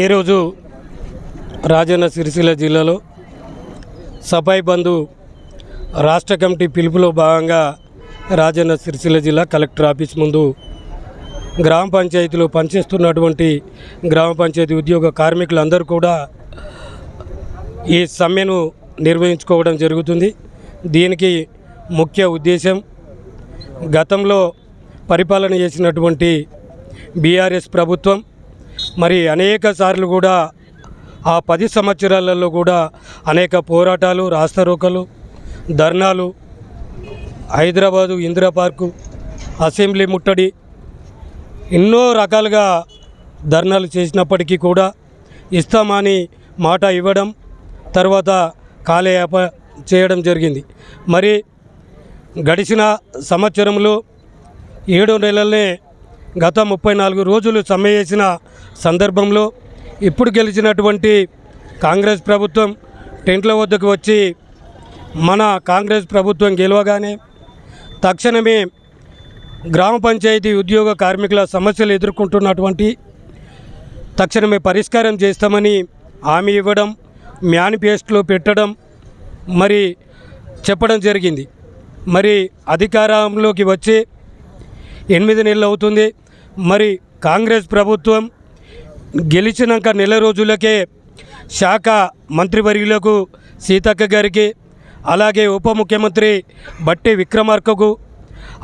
ఈరోజు రాజన్న సిరిసిల్ల జిల్లాలో సఫాయి బంధు రాష్ట్ర కమిటీ పిలుపులో భాగంగా రాజన్న సిరిసిల్ల జిల్లా కలెక్టర్ ఆఫీస్ ముందు గ్రామ పంచాయతీలో పనిచేస్తున్నటువంటి గ్రామ పంచాయతీ ఉద్యోగ కార్మికులందరూ కూడా ఈ సమ్మెను నిర్వహించుకోవడం జరుగుతుంది. దీనికి ముఖ్య ఉద్దేశం గతంలో పరిపాలన చేసినటువంటి బీఆర్ఎస్ ప్రభుత్వం మరి అనేక సార్లు కూడా ఆ పది సంవత్సరాలలో కూడా అనేక పోరాటాలు రాస్తారోకలు ధర్నాలు హైదరాబాదు ఇందిరా పార్కు అసెంబ్లీ ముట్టడి ఎన్నో రకాలుగా ధర్నాలు చేసినప్పటికీ కూడా ఇస్తామని మాట ఇవ్వడం తర్వాత కాలయాప చేయడం జరిగింది. మరి గడిచిన సంవత్సరంలో ఏడు నెలలనే గత ముప్పై నాలుగు రోజులు సమ్మె చేసిన సందర్భంలో ఇప్పుడు గెలిచినటువంటి కాంగ్రెస్ ప్రభుత్వం టెంట్ల వద్దకు వచ్చి మన కాంగ్రెస్ ప్రభుత్వం గెలవగానే తక్షణమే గ్రామ పంచాయతీ ఉద్యోగ కార్మికుల సమస్యలు ఎదుర్కొంటున్నటువంటి తక్షణమే పరిష్కారం చేస్తామని హామీ ఇవ్వడం మేనిఫెస్టోలో పెట్టడం మరి చెప్పడం జరిగింది. మరి అధికారంలోకి వచ్చి ఎనిమిది నెలలు అవుతుంది. మరి కాంగ్రెస్ ప్రభుత్వం గెలిచినాక నెల రోజులకే శాఖ మంత్రివర్యులకు సీతక్క గారికి అలాగే ఉప ముఖ్యమంత్రి బట్టి విక్రమార్కకు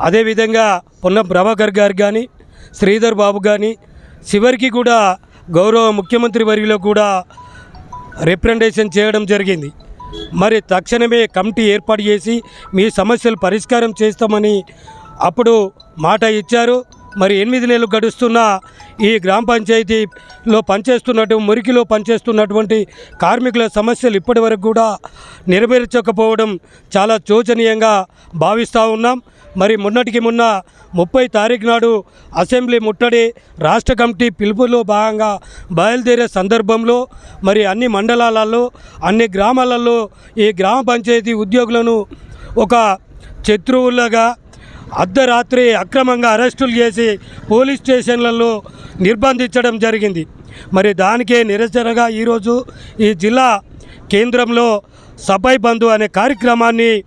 అదేవిధంగా పొన్నం ప్రభాకర్ గారు కానీ శ్రీధర్ బాబు కానీ చివరికి కూడా గౌరవ ముఖ్యమంత్రి వర్యులకు కూడా రిప్రజెంటేషన్ చేయడం జరిగింది. మరి తక్షణమే కమిటీ ఏర్పాటు చేసి మీ సమస్యలు పరిష్కారం చేస్తామని అప్పుడు మాట ఇచ్చారు. మరి ఎనిమిది నెలలు గడుస్తున్న ఈ గ్రామ పంచాయతీలో పనిచేస్తున్నట్టు మురికిలో పనిచేస్తున్నటువంటి కార్మికుల సమస్యలు ఇప్పటి వరకు కూడా నెరవేర్చకపోవడం చాలా శోచనీయంగా భావిస్తూ ఉన్నాం. మరి మొన్నటికి మొన్న ముప్పై తారీఖు నాడు అసెంబ్లీ ముట్టడి రాష్ట్ర కమిటీ పిలుపులో భాగంగా బయలుదేరే సందర్భంలో మరి అన్ని మండలాలలో అన్ని గ్రామాలలో ఈ గ్రామ పంచాయతీ ఉద్యోగులను ఒక శత్రువులుగా అర్ధరాత్రి అక్రమంగా అరెస్టులు చేసి పోలీస్ స్టేషన్లలో నిర్బంధించడం జరిగింది. మరి దానికే నిరసనగా ఈరోజు ఈ జిల్లా కేంద్రంలో సఫాయి బంధు అనే కార్యక్రమాన్ని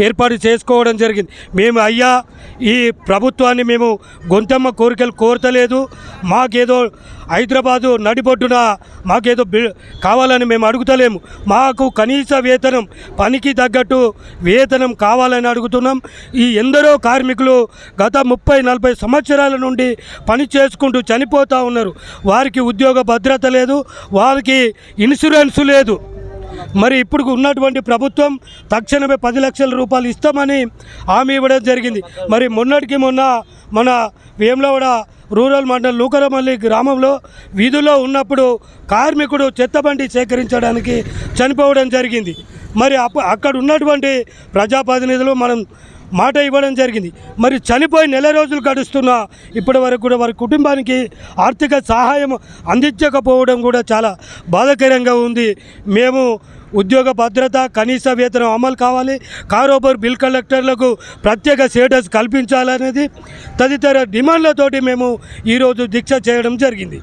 ఏర్పాటు చేసుకోవడం జరిగింది. మేము అయ్యా ఈ ప్రభుత్వాన్ని మేము గొంతమ్మ కోరికలు కోరతలేదు. మాకేదో హైదరాబాదు నడిబొడ్డున మాకేదో బి కావాలని మేము అడుగుతలేము. మాకు కనీస వేతనం పనికి తగ్గట్టు వేతనం కావాలని అడుగుతున్నాం. ఈ ఎందరో కార్మికులు గత ముప్పై నలభై సంవత్సరాల నుండి పని చేసుకుంటూ చనిపోతూ ఉన్నారు. వారికి ఉద్యోగ భద్రత లేదు. వారికి ఇన్సూరెన్స్ లేదు. మరి ఇప్పుడు ఉన్నటువంటి ప్రభుత్వం తక్షణమే పది లక్షల రూపాయలు ఇస్తామని హామీ ఇవ్వడం జరిగింది. మరి మొన్నటికి మొన్న మన వేములవాడ రూరల్ మండల్ లూకరమల్లి గ్రామంలో వీధిలో ఉన్నప్పుడు కార్మికుడు చెత్తబండి సేకరించడానికి చనిపోవడం జరిగింది. మరి అప్పు అక్కడ ఉన్నటువంటి ప్రజాప్రతినిధులు మనం మాట ఇవ్వడం జరిగింది. మరి చనిపోయి నెల రోజులు గడుస్తున్న ఇప్పటి వరకు కూడా వారి కుటుంబానికి ఆర్థిక సహాయం అందించకపోవడం కూడా చాలా బాధాకరంగా ఉంది. మేము ఉద్యోగ భద్రత కనీస వేతనం అమలు కావాలి. కారోబార్ బిల్ కలెక్టర్లకు ప్రత్యేక స్టేటస్ కల్పించాలనేది తదితర డిమాండ్లతోటి మేము ఈరోజు దీక్ష చేయడం జరిగింది.